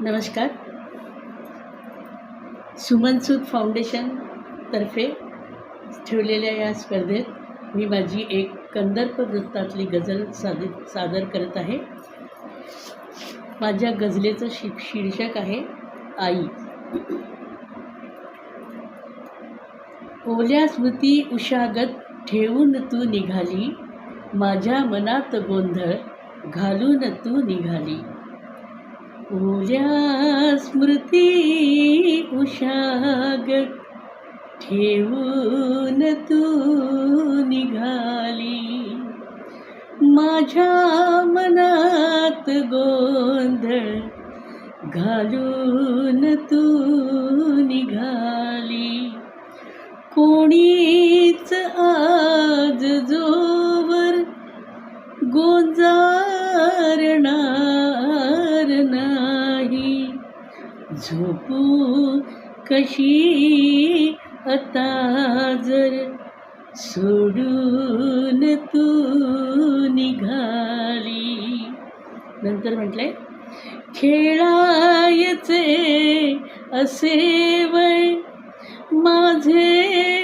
नमस्कार. सुमनसूद फाउंडेशन तर्फे ठेवलेल्या या स्पर्धेत मी माझी एक कंदर्प वृत्तातली गझल सादर सादर करत आहे. माझ्या गझलेचं शि शीर्षक आहे आई. ओल्या स्मृती उशागत ठेवून तू निघाली माझ्या मनात गोंधळ घालून तू निघाली. ओल्या स्मृती उशागत ठेवून तू निघाली. माझ्या मनात गोंधळ घालून तू तरी झोपू कशी आता जर सोडून तू निघाली. नंतर म्हटलंय खेळायचे असे वय माझे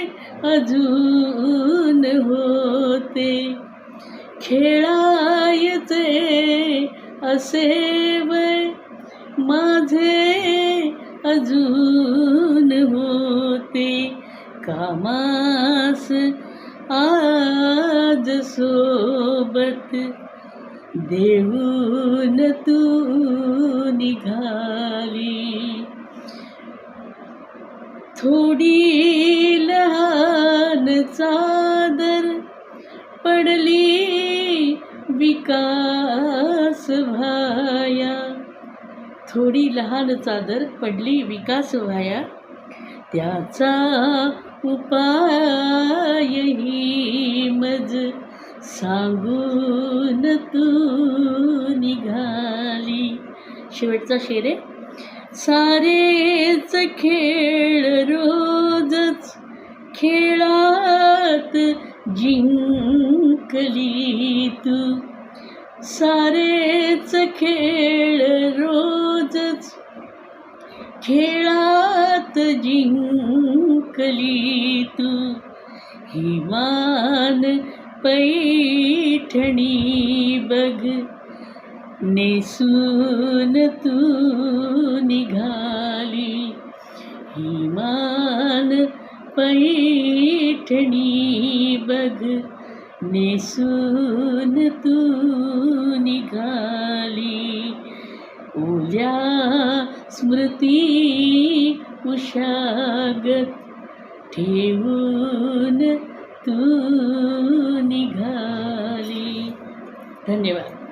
अजून होते. खेळायचे असे वय माझे अजून होते कामास आज सोबत. देऊन तू निघाली. थोडी लहान चादर पडली विकास भाया थोडी लहान चादर पडली विकास व्हाया. त्याचा उपायही मज सांगून तू निघाली. शेवटचा शेर आहे. सारेच खेळ रोजच खेळात जिंकली तू. सारेच खेळ रोजच. खेळात जिंकली तू हिमान पैठणी बघ. नेसून तू निघाली हिमान पैठणी बघ. नेसून तू निघाली ओल्या स्मृती उशागत ठेवून तू निघाली। धन्यवाद।